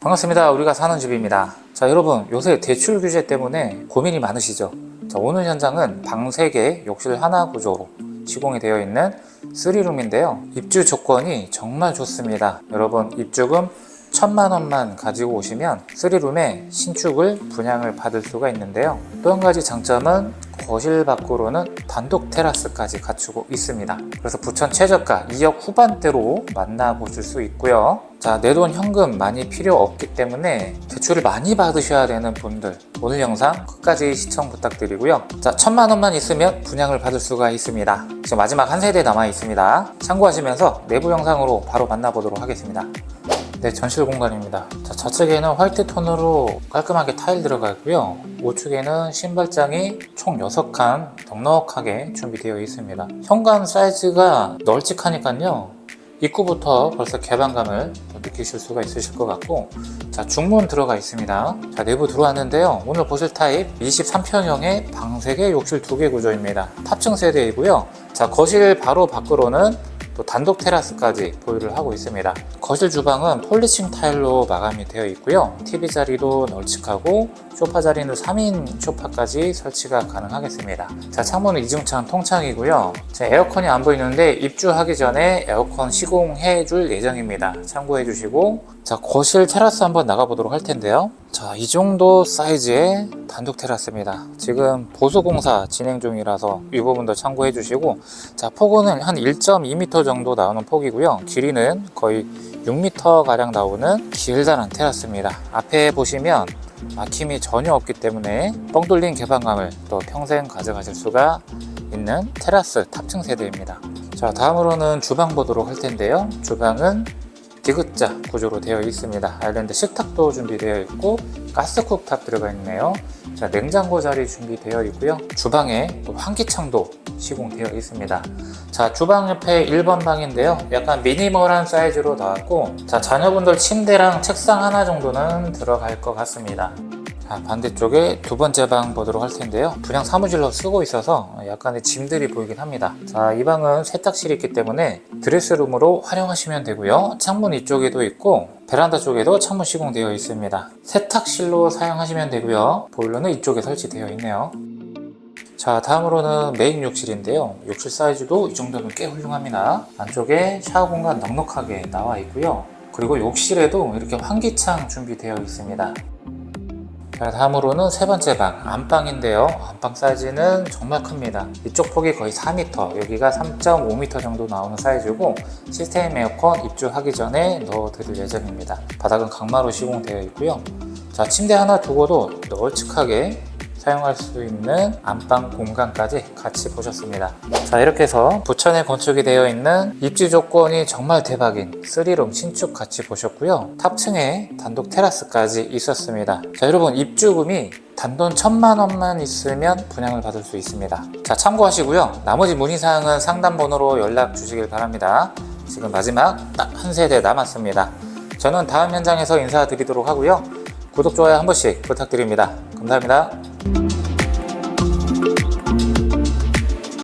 반갑습니다. 우리가 사는 집입니다. 자, 여러분, 요새 대출 규제 때문에 고민이 많으시죠? 자, 오늘 현장은 방 3개, 욕실 하나 구조로 시공이 되어 있는 3룸인데요. 입주 조건이 정말 좋습니다. 여러분, 입주금 천만 원만 가지고 오시면 3룸에 신축을 분양을 받을 수가 있는데요. 또 한 가지 장점은 거실 밖으로는 단독 테라스까지 갖추고 있습니다. 그래서 부천 최저가 2억 후반대로 만나보실 수 있고요. 자, 내 돈 현금 많이 필요 없기 때문에 대출을 많이 받으셔야 되는 분들 오늘 영상 끝까지 시청 부탁드리고요. 자, 천만 원만 있으면 분양을 받을 수가 있습니다. 지금 마지막 한 세대 남아 있습니다. 참고하시면서 내부 영상으로 바로 만나보도록 하겠습니다. 네, 전실 공간입니다. 자, 좌측에는 화이트 톤으로 깔끔하게 타일 들어가 있고요. 우측에는 신발장이 총 6칸 넉넉하게 준비되어 있습니다. 현관 사이즈가 널찍하니까요. 입구부터 벌써 개방감을 느끼실 수가 있으실 것 같고 자 중문 들어가 있습니다 자 내부 들어왔는데요 오늘 보실 타입 23평형의 방 3개 욕실 2개 구조입니다 탑층 세대이고요 자 거실 바로 밖으로는 또 단독 테라스까지 보유를 하고 있습니다. 거실 주방은 폴리싱 타일로 마감이 되어 있고요. TV 자리도 널찍하고 소파 자리는 3인 소파까지 설치가 가능하겠습니다. 자 창문은 이중창 통창이고요. 자, 에어컨이 안 보이는데 입주하기 전에 에어컨 시공해 줄 예정입니다. 참고해 주시고. 자 거실 테라스 한번 나가 보도록 할 텐데요 자 이 정도 사이즈의 단독 테라스입니다 지금 보수공사 진행 중이라서 이 부분도 참고해 주시고 자 폭은 한 1.2m 정도 나오는 폭이고요 길이는 거의 6m 가량 나오는 길다란 테라스입니다 앞에 보시면 막힘이 전혀 없기 때문에 뻥 뚫린 개방감을 또 평생 가져가실 수가 있는 테라스 탑층 세대입니다. 자, 다음으로는 주방 보도록 할 텐데요. 주방은 디귿자 구조로 되어 있습니다. 아일랜드 식탁도 준비되어 있고 가스 쿡탑 들어가 있네요. 자, 냉장고 자리 준비되어 있고요. 주방에 또 환기창도 시공되어 있습니다. 자, 주방 옆에 1번 방인데요. 약간 미니멀한 사이즈로 나왔고, 자, 자녀분들 침대랑 책상 하나 정도는 들어갈 것 같습니다. 자, 반대쪽에 두 번째 방 보도록 할 텐데요. 분양 사무실로 쓰고 있어서 약간의 짐들이 보이긴 합니다. 자, 이 방은 세탁실이 있기 때문에 드레스룸으로 활용하시면 되고요. 창문 이쪽에도 있고 베란다 쪽에도 창문 시공되어 있습니다. 세탁실로 사용하시면 되고요. 보일러는 이쪽에 설치되어 있네요. 자 다음으로는 메인 욕실인데요 욕실 사이즈도 이 정도면 꽤 훌륭합니다 안쪽에 샤워 공간 넉넉하게 나와 있고요 그리고 욕실에도 이렇게 환기창 준비되어 있습니다 자 다음으로는 세 번째 방. 안방인데요. 안방 사이즈는 정말 큽니다. 이쪽 폭이 거의 4m 여기가 3.5m 정도 나오는 사이즈고 시스템 에어컨 입주하기 전에 넣어 드릴 예정입니다. 바닥은 강마루 시공되어 있고요. 자 침대 하나 두고도 널찍하게 사용할 수 있는 안방 공간까지 같이 보셨습니다. 자 이렇게 해서 부천에 건축이 되어 있는 입지 조건이 정말 대박인 3룸 신축 같이 보셨고요. 탑층에 단독 테라스까지 있었습니다. 자 여러분 입주금이 단돈 천만 원만 있으면 분양을 받을 수 있습니다. 자 참고하시고요. 나머지 문의사항은 상담 번호로 연락 주시길 바랍니다. 지금 마지막 딱 한 세대 남았습니다. 저는 다음 현장에서 인사드리도록 하고요. 구독, 좋아요 한 번씩 부탁드립니다. 감사합니다.